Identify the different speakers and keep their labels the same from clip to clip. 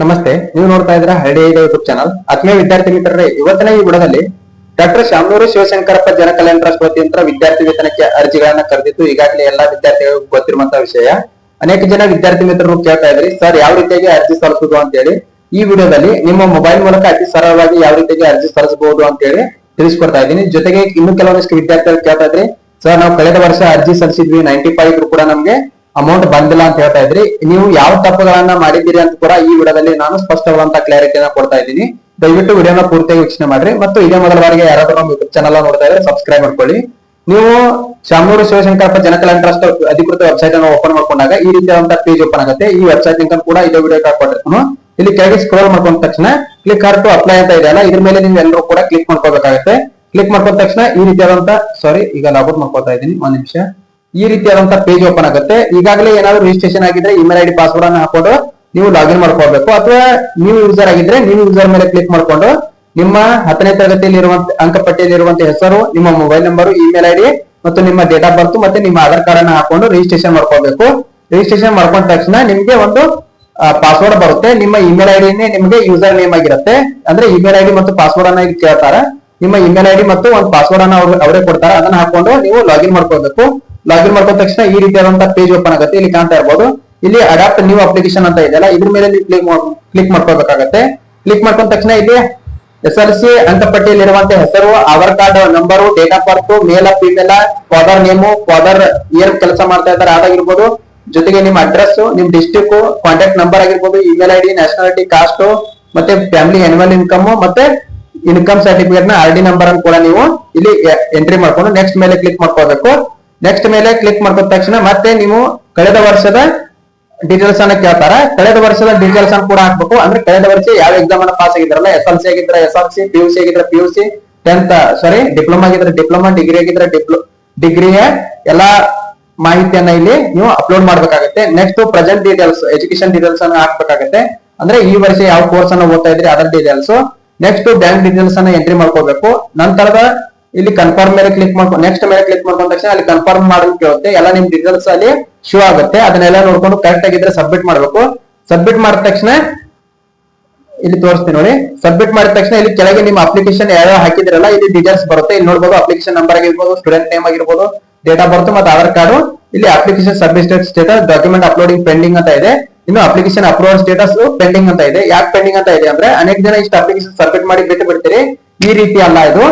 Speaker 1: ನಮಸ್ತೆ, ನೀವು ನೋಡ್ತಾ ಇದ್ದೀರಾ ಹರಡಿ ಯೂಟ್ಯೂಬ್ ಚಾನಲ್ ಆತ್ಮೀಯ ವಿದ್ಯಾರ್ಥಿ ಮಿತ್ರರೇ, ಇವತ್ತಿನ ಈ ಬುಡದಲ್ಲಿ ಡಾಕ್ಟರ್ ಶಾಮನೂರು ಶಿವಶಂಕರಪ್ಪ ಜನ ಕಲ್ಯಾಣ ಟ್ರಸ್ಟ್ ವತಿಯಿಂದ ವಿದ್ಯಾರ್ಥಿ ವೇತನಕ್ಕೆ ಅರ್ಜಿಗಳನ್ನ ಕರೆದಿದ್ದು ಈಗಾಗಲೇ ಎಲ್ಲಾ ವಿದ್ಯಾರ್ಥಿಗಳಿಗೂ ಗೊತ್ತಿರುವಂತಹ ವಿಷಯ. ಅನೇಕ ಜನ ವಿದ್ಯಾರ್ಥಿ ಮಿತ್ರರು ಕೇಳ್ತಾ ಇದ್ರಿ ಸರ್, ಯಾವ ರೀತಿಯಾಗಿ ಅರ್ಜಿ ಸಲ್ಲಿಸುದು ಅಂತ ಹೇಳಿ ಈ ವಿಡಿಯೋದಲ್ಲಿ ನಿಮ್ಮ ಮೊಬೈಲ್ ಮೂಲಕ ಅತಿ ಸರಳವಾಗಿ ಯಾವ ರೀತಿಯಾಗಿ ಅರ್ಜಿ ಸಲ್ಲಿಸಬಹುದು ಅಂತ ಹೇಳಿ ತಿಳಿಸ್ಕೊಡ್ತಾ ಇದ್ದೀನಿ. ಜೊತೆಗೆ ಇನ್ನು ಕೆಲವೊಂದಿಷ್ಟು ವಿದ್ಯಾರ್ಥಿಗಳು ಕೇಳ್ತಾ ಇದ್ರಿ ಸರ್, ನಾವು ಕಳೆದ ವರ್ಷ ಅರ್ಜಿ ಸಲ್ಲಿಸಿದ್ವಿ ನೈಂಟಿ ಫೈವ್ ಕೂಡ ನಮ್ಗೆ ಅಮೌಂಟ್ ಬಂದಿಲ್ಲ ಅಂತ ಹೇಳ್ತಾ ಇದ್ರಿ. ನೀವು ಯಾವ ತಪ್ಪುಗಳನ್ನ ಮಾಡಿದ್ದೀರಿ ಅಂತ ಕೂಡ ಈ ವಿಡಿಯೋದಲ್ಲಿ ನಾನು ಸ್ಪಷ್ಟವಾದಂತ ಕ್ಲಾರಿಟಿನ ಕೊಡ್ತಾ ಇದ್ದೀನಿ. ದಯವಿಟ್ಟು ವಿಡಿಯೋನ ಪೂರ್ತಿಯಾಗಿ ವೀಕ್ಷಣೆ ಮಾಡ್ರಿ. ಮತ್ತು ಇದೇ ಮೊದಲ ಬಾರಿಗೆ ಯಾರಾದ್ರೂ ನಮ್ಮ ಯೂಟ್ಯೂಬ್ ಚಾನಲ್ ನೋಡ್ತಾ ಇದ್ರೆ ಸಬ್ಸ್ಕ್ರೈಬ್ ಮಾಡ್ಕೊಳ್ಳಿ. ನೀವು ಶಾಮೂರು ಶಿವಶಂಕರಪ್ಪ ಜನಕಲ್ಯಾಣ ಟ್ರಸ್ಟ್ ಅಧಿಕೃತ ವೆಬ್ಸೈಟ್ ಅನ್ನು ಓಪನ್ ಮಾಡ್ಕೊಂಡಾಗ ಈ ರೀತಿಯಾದಂತ ಪೇಜ್ ಓಪನ್ ಆಗುತ್ತೆ. ಈ ವೆಬ್ಸೈಟ್ ಲಿಂಕ್ ಕೂಡ ಇದೇ ವಿಡಿಯೋ ಹಾಕೊಂಡಿರ್ತಾನು ಇಲ್ಲಿ ಕೆಳಗೆ ಸ್ಕ್ರೋಲ್ ಮಾಡ್ಕೊಂಡ ತಕ್ಷಣ ಕ್ಲಿಕ್ ಟು ಅಪ್ಲೈ ಅಂತ ಇದೆಯಲ್ಲ ಇದ್ರ ಮೇಲೆ ನೀವು ಎಲ್ಲರೂ ಕೂಡ ಕ್ಲಿಕ್ ಮಾಡ್ಕೋಬೇಕಾಗುತ್ತೆ ಕ್ಲಿಕ್ ಮಾಡ್ಕೊಂಡ ತಕ್ಷಣ ಈ ರೀತಿಯಾದಂತ ಸಾರಿ ಈಗ ಲಾಗೌಟ್ ಮಾಡ್ಕೊತಾ ಇದ್ದೀನಿ. ಒಂದ್ ನಿಮಿಷ. ಈ ರೀತಿಯಾದಂತ ಪೇಜ್ ಓಪನ್ ಆಗುತ್ತೆ. ಈಗಾಗಲೇ ಏನಾದ್ರು ರಿಜಿಸ್ಟ್ರೇಷನ್ ಆಗಿದ್ರೆ ಇಮೇಲ್ ಐಡಿ ಪಾಸ್ವರ್ಡ್ ಅನ್ನು ಹಾಕೊಂಡು ನೀವು ಲಾಗಿನ್ ಮಾಡ್ಕೋಬೇಕು ಅಥವಾ ನೀವು ಯೂಸರ್ ಆಗಿದ್ರೆ ನೀವು ಯೂಸರ್ ಮೇಲೆ ಕ್ಲಿಕ್ ಮಾಡ್ಕೊಂಡು ನಿಮ್ಮ ಹತ್ತನೇ ತರಗತಿಯಲ್ಲಿ ಇರುವಂತ ಅಂಕಪಟ್ಟಿಯಲ್ಲಿ ಇರುವಂತ ಹೆಸರು, ನಿಮ್ಮ ಮೊಬೈಲ್ ನಂಬರ್ ಇಮೇಲ್ ಐಡಿ ಮತ್ತು ನಿಮ್ಮ ಡೇಟ್ ಆಫ್ ಬರ್ತ್ ಮತ್ತೆ ನಿಮ್ಮ ಆಧಾರ್ ಕಾರ್ಡ್ ಅನ್ನು ಹಾಕೊಂಡು ರಿಜಿಸ್ಟ್ರೇಷನ್ ಮಾಡ್ಕೋಬೇಕು ರಿಜಿಸ್ಟ್ರೇಷನ್ ಮಾಡ್ಕೊಂಡ ತಕ್ಷಣ ನಿಮ್ಗೆ ಒಂದು ಪಾಸ್ವರ್ಡ್ ಬರುತ್ತೆ. ನಿಮ್ಮ ಇಮೇಲ್ ಐಡಿನೇ ನಿಮಗೆ ಯೂಸರ್ ನೇಮ್ ಆಗಿರುತ್ತೆ. ಅಂದ್ರೆ ಇಮೇಲ್ ಐಡಿ ಮತ್ತು ಪಾಸ್ವರ್ಡ್ ಅನ್ನ ಕೇಳ್ತಾರೆ ಕೇಳ್ತಾರ. ನಿಮ್ಮ ಇಮೇಲ್ ಐಡಿ ಮತ್ತು ಒಂದು ಪಾಸ್ವರ್ಡ್ ಅನ್ನ ಅವ್ರು, ಅವರೇ ಕೊಡ್ತಾರೆ. ಅದನ್ನ ಹಾಕೊಂಡು ನೀವು ಲಾಗಿನ್ ಮಾಡ್ಕೋಬೇಕು ಲಾಗಿನ್ ಮಾಡ್ಕೊಂಡ ತಕ್ಷಣ ಈ ರೀತಿಯಾದಂತಹ ಪೇಜ್ ಓಪನ್ ಆಗುತ್ತೆ. ಇಲ್ಲಿ ಕಾಣ್ತಾ ಇರ್ಬೋದು. ಇಲ್ಲಿ ಅಡಾಪ್ಟ್ ನ್ಯೂ ಅಪ್ಲಿಕೇಶನ್ ಅಂತ ಇದೆಯಲ್ಲ ಇದ್ರ ಮೇಲೆ ಕ್ಲಿಕ್ ಕ್ಲಿಕ್ ಮಾಡ್ಕೋಬೇಕಾಗತ್ತೆ ಕ್ಲಿಕ್ ಮಾಡ್ಕೊಂಡ ತಕ್ಷಣ ಇಲ್ಲಿ ಎಸ್ ಆರ್ ಸಿ ಅಂಕಪಟ್ಟಿಯಲ್ಲಿ ಇರುವಂತ ಹೆಸರು, Aadhaar card number date of birth male female father name father year ಕೆಲಸ ಮಾಡ್ತಾ ಇದ್ದಾರೆ ಅದಾಗಿರ್ಬೋದು ಜೊತೆಗೆ ನಿಮ್ಮ ಅಡ್ರೆಸ್ ನಿಮ್ ಡಿಸ್ಟಿಕ್ ಕಾಂಟ್ಯಾಕ್ಟ್ ನಂಬರ್ ಆಗಿರ್ಬೋದು ಇಮೇಲ್ ಐಡಿ ನ್ಯಾಷನಾಲಿಟಿ ಕಾಸ್ಟ್ ಮತ್ತೆ ಫ್ಯಾಮಿಲಿ ಆನ್ಯುವಲ್ ಇನ್ಕಮ್ ಮತ್ತೆ ಇನ್ಕಮ್ ಸರ್ಟಿಫಿಕೇಟ್ನ ಆರ್ ಡಿ ನಂಬರ್ ಅನ್ನು ಕೂಡ ನೀವು ಇಲ್ಲಿ ಎಂಟ್ರಿ ಮಾಡ್ಕೊಂಡು ನೆಕ್ಸ್ಟ್ ಮೇಲೆ ಕ್ಲಿಕ್ ಮಾಡ್ಕೋಬೇಕು. ನೆಕ್ಸ್ಟ್ ಮೇಲೆ ಕ್ಲಿಕ್ ಮಾಡ್ಕೊಂಡ ತಕ್ಷಣ ಮತ್ತೆ ನೀವು ಕಳೆದ ವರ್ಷದ ಡೀಟೇಲ್ಸ್ ಅನ್ನ ಕೇಳ್ತಾರ? ಕಳೆದ ವರ್ಷದ ಡೀಟೇಲ್ಸ್ ಅನ್ನು ಕೂಡ ಹಾಕ್ಬೇಕು. ಅಂದ್ರೆ ಕಳೆದ ವರ್ಷ ಯಾವ ಎಕ್ಸಾಮ್ ಅನ್ನ ಪಾಸ್ ಆಗಿದ್ರಲ್ಲ ಎಸ್ ಎಲ್ ಸಿ ಆಗಿದ್ರೆ S L C P U C ಆಗಿದ್ರೆ ಸಿ ಟೆಂತ್ ಸಾರಿ ಡಿಪ್ಲೊಮಾ ಆಗಿದ್ರೆ ಡಿಪ್ಲೊಮಾ ಡಿಗ್ರಿ ಆಗಿದ್ರೆ ಡಿಪ್ಲೊ ಡಿಗ್ರಿಯ ಎಲ್ಲಾ ಮಾಹಿತಿಯನ್ನ ಇಲ್ಲಿ ನೀವು ಅಪ್ಲೋಡ್ ಮಾಡ್ಬೇಕಾಗತ್ತೆ. Next present details education details ಅನ್ನ ಹಾಕ್ಬೇಕಾಗತ್ತೆ. ಅಂದ್ರೆ ಈ ವರ್ಷ ಯಾವ ಕೋರ್ಸ್ ಅನ್ನ ಓದ್ತಾ ಇದ್ರಿ, ಅದರ ಡೀಟೇಲ್ಸ್ ನೆಕ್ಸ್ಟ್ ಬ್ಯಾಂಕ್ ಡೀಟೇಲ್ಸ್ ಅನ್ನ ಎಂಟ್ರಿ ಮಾಡ್ಕೋಬೇಕು. ನಂತರದ ಇಲ್ಲಿ ಕನ್ಫರ್ಮ್ ಮೇಲೆ ಕ್ಲಿಕ್ ಮಾಡ್ಕೊಂಡು ನೆಕ್ಸ್ಟ್ ಮೇಲೆ ಕ್ಲಿಕ್ ಮಾಡ್ಕೊಂಡ ತಕ್ಷಣ ಅಲ್ಲಿ ಕನ್ಫರ್ಮ್ ಮಾಡಲು ಕೇಳುತ್ತೆ. ಎಲ್ಲ ನಿಮ್ ಡೀಟೇಲ್ಸ್ ಅಲ್ಲಿ ಶೋ ಆಗುತ್ತೆ. ಅದನ್ನೆಲ್ಲ ನೋಡ್ಕೊಂಡು ಕರೆಕ್ಟ್ ಆಗಿದ್ರೆ ಸಬ್ಮಿಟ್ ಮಾಡ್ಬೇಕು. ಸಬ್ಮಿಟ್ ಮಾಡಿದ ತಕ್ಷಣ ಇಲ್ಲಿ ತೋರಿಸ್ತೀನಿ ನೋಡಿ. ಸಬ್ಮಿಟ್ ಮಾಡಿದ ತಕ್ಷಣ ಇಲ್ಲಿ ಕೆಳಗೆ ನಿಮ್ಮ ಅಪ್ಲಿಕೇಶನ್ ಯಾವ್ಯಾವ ಹಾಕಿದ್ರಲ್ಲ, ಇಲ್ಲಿ ಡೀಟೇಲ್ಸ್ ಬರುತ್ತೆ. ಇಲ್ಲಿ ನೋಡ್ಬೋದು ಅಪ್ಲಿಕೇಶನ್ ನಂಬರ್ ಆಗಿರ್ಬೋದು ಸ್ಟೂಡೆಂಟ್ ನೇಮ್ ಆಗಿರ್ಬೋದು ಡೇಟ್ ಆಫ್ ಬರ್ತ್ ಮತ್ತೆ ಆಧಾರ್ ಕಾರ್ಡ್. ಇಲ್ಲಿ application submitted status document uploading pending ಅಂತ ಇದೆ. ಇನ್ನು ಅಪ್ಲಿಕೇಶನ್ ಅಪ್ರೂವಲ್ ಸ್ಟೇಟಸ್ ಪೆಂಡಿಂಗ್ ಅಂತ ಇದೆ. ಯಾಕೆ ಪೆಂಡಿಂಗ್ ಅಂತ ಇದೆ ಅಂದ್ರೆ, ಅನೇಕ ಜನ ಇಷ್ಟು ಅಪ್ಲಿಕೇಶನ್ ಸಬ್ಮಿಟ್ ಮಾಡಿ ಬಿಟ್ಟು ಬಿಡ್ತೀರಿ. ಈ ರೀತಿ ಅಲ್ಲ ಇದು.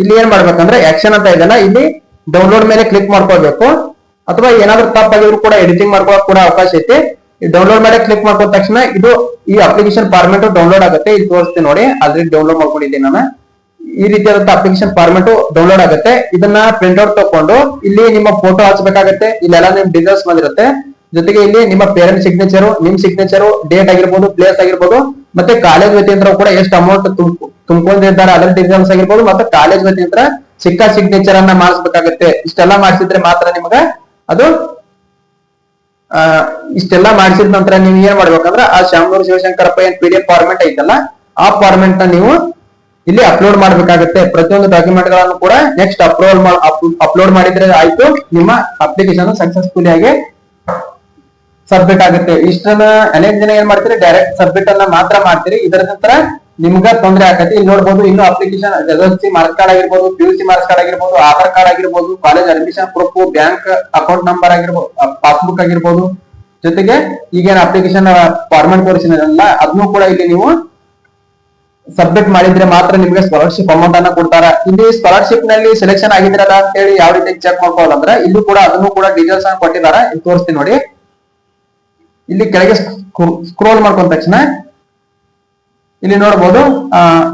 Speaker 1: ಇಲ್ಲಿ ಏನ್ ಮಾಡ್ಬೇಕಂದ್ರೆ ಆಕ್ಷನ್ ಅಂತ ಇದೆಲ್ಲ ಇಲ್ಲಿ ಡೌನ್ಲೋಡ್ ಮೇಲೆ ಕ್ಲಿಕ್ ಮಾಡ್ಕೋಬೇಕು ಅಥವಾ ಏನಾದ್ರೂ ತಪ್ಪಾಗಿದ್ರು ಕೂಡ ಎಡಿಟಿಂಗ್ ಮಾಡ್ಕೊಳಕ್ ಕೂಡ ಅವಕಾಶ ಐತಿ. ಡೌನ್ಲೋಡ್ ಮೇಲೆ ಕ್ಲಿಕ್ ಮಾಡ್ಕೊಂಡ ತಕ್ಷಣ ಇದು ಈ ಅಪ್ಲಿಕೇಶನ್ ಫಾರ್ಮೆಟ್ ಡೌನ್ಲೋಡ್ ಆಗುತ್ತೆ. ಇದು ತೋರಿಸ್ತೀನಿ ನೋಡಿ, ಅದ್ರಲ್ಲಿ ಡೌನ್ಲೋಡ್ ಮಾಡ್ಕೊಂಡಿದ್ದೀನಿ ನಾನು. ಈ ರೀತಿಯಾದಂತ ಅಪ್ಲಿಕೇಶನ್ ಫಾರ್ಮೆಟ್ ಡೌನ್ಲೋಡ್ ಆಗುತ್ತೆ. ಇದನ್ನ ಪ್ರಿಂಟ್ ಔಟ್ ತಕೊಂಡು ಇಲ್ಲಿ ನಿಮ್ಮ ಫೋಟೋ ಹಚ್ಬೇಕಾಗತ್ತೆ ಇಲ್ಲೆಲ್ಲ ನಿಮ್ ಡೀಟೇಲ್ಸ್ ಬಂದಿರುತ್ತೆ. ಜೊತೆಗೆ ಇಲ್ಲಿ ನಿಮ್ಮ ಪೇರೆಂಟ್ ಸಿಗ್ನೇಚರ್ ನಿಮ್ ಸಿಗ್ನೇಚರ್ ಡೇಟ್ ಆಗಿರ್ಬೋದು ಪ್ಲೇಸ್ ಆಗಿರ್ಬೋದು ಮತ್ತೆ ಕಾಲೇಜ್ ವತಿಯಿಂದ ಕೂಡ ಎಷ್ಟು ಅಮೌಂಟ್ ತುಂಬಿಕೊಂಡಿದ್ದಾರೆ ಅದರ ಡೀಟೇಲ್ಸ್ ಆಗಿರ್ಬೋದು, ಮತ್ತೆ ಕಾಲೇಜ್ ವತಿಯಿಂದ ಸಿಕ್ಕ ಸಿಗ್ನೇಚರ್ ಅನ್ನ ಮಾಡಿಸ್ಬೇಕಾಗತ್ತೆ. ಇಷ್ಟೆಲ್ಲ ಮಾಡಿಸಿದ್ರೆ ಮಾತ್ರ ನಿಮಗ ಅದು ಇಷ್ಟೆಲ್ಲ ಮಾಡಿಸಿದ ನಂತರ ನೀವು ಏನ್ ಮಾಡ್ಬೇಕಂದ್ರೆ ಆ ಶಾಮನೂರು ಶಿವಶಂಕರಪ್ಪ ಏನ್ ಪಿ ಡಿ ಎಫ್ ಫಾರ್ಮೆಟ್ ಐತಲ್ಲ, ಆ ಫಾರ್ಮೆಂಟ್ನ ನೀವು ಇಲ್ಲಿ ಅಪ್ಲೋಡ್ ಮಾಡ್ಬೇಕಾಗುತ್ತೆ. ಪ್ರತಿಯೊಂದು ಡಾಕ್ಯುಮೆಂಟ್ಗಳನ್ನು ಕೂಡ ನೆಕ್ಸ್ಟ್ ಅಪ್ಲೋಡ್ ಅಪ್ಲೋಡ್ ಮಾಡಿದ್ರೆ ಆಯ್ತು, ನಿಮ್ಮ ಅಪ್ಲಿಕೇಶನ್ ಸಕ್ಸಸ್ಫುಲ್ ಆಗಿ ಸಬ್ಮಿಟ್ ಆಗುತ್ತೆ. ಇಷ್ಟನ್ನ ಅನೇಕ ಜನ ಏನ್ ಮಾಡ್ತೀರಿ? ಡೈರೆಕ್ಟ್ ಸಬ್ಮಿಟ್ ಅನ್ನ ಮಾತ್ರ ಮಾಡ್ತೀರಿ. ಇದರ ನಂತರ ನಿಮ್ಗ ತೊಂದರೆ ಆಗತ್ತೆ ಇಲ್ಲಿ ನೋಡ್ಬೋದು, ಇನ್ನು application S L C marks card ಆಗಿರ್ಬೋದು P U C mark card ಆಗಿರ್ಬೋದು, ಆಧಾರ್ ಕಾರ್ಡ್ ಆಗಿರ್ಬೋದು college admission proof bank account number ಆಗಿರ್ಬೋದು ಪಾಸ್ಬುಕ್ ಆಗಿರ್ಬೋದು. ಜೊತೆಗೆ ಈಗೇನು ಅಪ್ಲಿಕೇಶನ್ ಫಾರ್ಮೆಟ್ ತೋರಿಸಿದ್ರಲ್ಲ ಅದನ್ನು ಕೂಡ ಇಲ್ಲಿ ನೀವು ಸಬ್ಮಿಟ್ ಮಾಡಿದ್ರೆ ಮಾತ್ರ ನಿಮ್ಗೆ ಸ್ಕಾಲರ್ಶಿಪ್ ಅಮೌಂಟ್ ಅನ್ನ ಕೊಡ್ತಾರ. ಇಲ್ಲಿ ಸ್ಕಾಲರ್ಶಿಪ್ನಲ್ಲಿ ಸೆಲೆಕ್ಷನ್ ಆಗಿದ್ರಲ್ಲ ಅಂತ ಹೇಳಿ ಯಾವ ರೀತಿ ಚೆಕ್ ಮಾಡ್ಕೊಳ್ಳೋದಂದ್ರೆ ಇಲ್ಲೂ ಕೂಡ ಅದನ್ನು ಕೂಡ ಡೀಟೇಲ್ಸ್ ಅನ್ನ ಕೊಟ್ಟಿದ್ದಾರೆ ತೋರಿಸ್ತೀನಿ ನೋಡಿ. ಇಲ್ಲಿ ಕೆಳಗೆ ಸ್ಕ್ರೋಲ್ ಮಾಡ್ಕೊಂಡ ತಕ್ಷಣ ಇಲ್ಲಿ ನೋಡಬಹುದು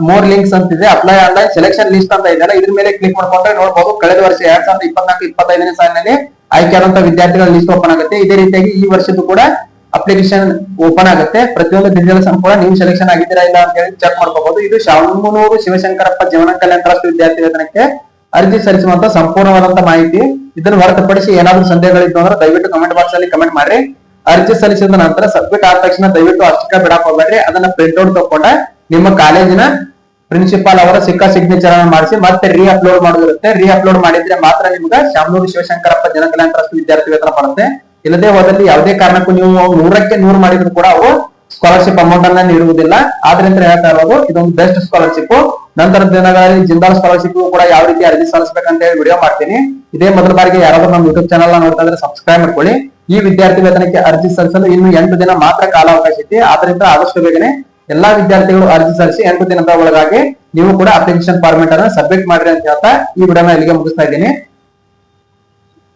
Speaker 1: ಮೋರ್ ಲಿಂಕ್ಸ್ ಅಂತ ಇದೆ. ಅಪ್ಲೈ ಆನ್ಲೈನ್ ಸೆಲೆಕ್ಷನ್ ಲಿಸ್ಟ್ ಅಂತ ಇದೆಲ್ಲ ಇದ್ರ ಮೇಲೆ ಕ್ಲಿಕ್ ಮಾಡ್ಕೊಂಡ್ರೆ ನೋಡಬಹುದು ಕಳೆದ ವರ್ಷ ಎರಡ್ ಸಾವಿರದ ಇಪ್ಪತ್ನಾಲ್ಕು, ಇಪ್ಪತ್ತೈದನೇ ಸಾಲಿನಲ್ಲಿ ಆಯ್ಕೆಯಾದಂತಹ ವಿದ್ಯಾರ್ಥಿಗಳ ಲಿಸ್ಟ್ ಓಪನ್ ಆಗುತ್ತೆ. ಇದೇ ರೀತಿಯಾಗಿ ಈ ವರ್ಷದ್ದು ಕೂಡ ಅಪ್ಲಿಕೇಶನ್ ಓಪನ್ ಆಗುತ್ತೆ. ಪ್ರತಿಯೊಂದು ಡೀಟೇಲ್ಸ್ ಕೂಡ ನೀವು ಸೆಲೆಕ್ಷನ್ ಆಗಿದ್ದೀರಾ ಇಲ್ಲ ಅಂತ ಹೇಳಿ ಚೆಕ್ ಮಾಡ್ಕೋಬಹುದು ಇದು ಶಾಮನೂರು ಶಿವಶಂಕರಪ್ಪ ಜೀವನ ಕಲ್ಯಾಣ ಟ್ರಸ್ಟ್ ವಿದ್ಯಾರ್ಥಿ ವೇತನಕ್ಕೆ ಅರ್ಜಿ ಸಲ್ಲಿಸುವಂತ ಸಂಪೂರ್ಣವಾದಂತ ಮಾಹಿತಿ. ಇದನ್ನು ಹೊರತುಪಡಿಸಿ ಏನಾದರೂ ಸಂದೇಹಗಳಿದ್ದು ಅಂದ್ರೆ ದಯವಿಟ್ಟು ಕಮೆಂಟ್ ಬಾಕ್ಸ್ ಅಲ್ಲಿ ಕಮೆಂಟ್ ಮಾಡ್ರಿ. ಅರ್ಜಿ ಸಲ್ಲಿಸಿದ ನಂತರ ಸಬ್ಮಿಟ್ ಆದ ತಕ್ಷಣ ದಯವಿಟ್ಟು ಅಷ್ಟಕ್ಕ ಬಿಡಕ್ ಹೋಗ್ಬೇಡ್ರಿ. ಅದನ್ನ ಪ್ರಿಂಟ್ ಔಟ್ ತಕೊಂಡ ನಿಮ್ಮ ಕಾಲೇಜಿನ ಪ್ರಿನ್ಸಿಪಾಲ್ ಅವರ ಸಿಕ್ಕ ಸಿಗ್ನೇಚರ್ ಅನ್ನು ಮಾಡಿಸಿ ಮತ್ತೆ ರೀ ಅಪ್ಲೋಡ್ ಮಾಡೋದಿರುತ್ತೆ. ರೀ ಅಪ್ಲೋಡ್ ಮಾಡಿದ್ರೆ ಮಾತ್ರ ನಿಮ್ಗೆ ಶಾಮನೂರು ಶಿವಶಂಕರಪ್ಪ ಜನಕಲ್ಯಾಣ ಟ್ರಸ್ಟ್ ವಿದ್ಯಾರ್ಥಿ ವೇತನ ಬರುತ್ತೆ. ಇಲ್ಲದೆ ಹೋದಲ್ಲಿ ಯಾವುದೇ ಕಾರಣಕ್ಕೂ ನೀವು ನೂರಕ್ಕೆ ನೂರು ಮಾಡಿದ್ರು ಕೂಡ ಅವು ಸ್ಕಾಲರ್ಶಿಪ್ ಅಮೌಂಟ್ ಅನ್ನ ನೀಡುವುದಿಲ್ಲ. ಆದ್ರಿಂದ ಹೇಳ್ತಾ ಇರೋದು? ಇದೊಂದು ಬೆಸ್ಟ್ ಸ್ಕಾಲರ್ಶಿಪ್ ನಂತರ ದಿನಗಳಲ್ಲಿ ಜಿಂದಾಲ್ ಸ್ಕಾಲರ್ಶಿಪ್ ಕೂಡ ಯಾವ ರೀತಿ ಅರ್ಜಿ ಸಲ್ಲಿಸಬೇಕಂತ ಹೇಳಿ ವಿಡಿಯೋ ಮಾಡ್ತೀನಿ. ಇದೇ ಮೊದಲ ಬಾರಿಗೆ ಯಾರಾದ್ರೂ ನಮ್ಮ ಯೂಟ್ಯೂಬ್ ಚಾನಲ್ ನೋಡ್ತಾ ಇದ್ರೆ ಸಬ್ಸ್ಕ್ರೈಬ್ ಮಾಡ್ಕೊಳ್ಳಿ. ಈ ವಿದ್ಯಾರ್ಥಿ ವೇತನಕ್ಕೆ ಅರ್ಜಿ ಸಲ್ಲಿಸಲು ಇನ್ನು ಎಂಟು ದಿನ ಮಾತ್ರ ಕಾಲಾವಕಾಶ ಐತಿ ಆದ್ರಿಂದ ಆದಷ್ಟು ಬೇಗನೆ ಎಲ್ಲಾ ವಿದ್ಯಾರ್ಥಿಗಳು ಅರ್ಜಿ ಸಲ್ಲಿಸಿ ಎಂಟು ದಿನದ ಒಳಗಾಗಿ ನೀವು ಕೂಡ ಅಪ್ಲಿಕೇಶನ್ ಫಾರ್ಮೆಟ್ ಅನ್ನು ಸಬ್ಮಿಟ್ ಮಾಡ್ರಿ ಅಂತ ಹೇಳ್ತಾ ಈ ವಿಡಿಯೋನ ಇಲ್ಲಿಗೆ ಮುಗಿಸ್ತಾ ಇದ್ದೀನಿ.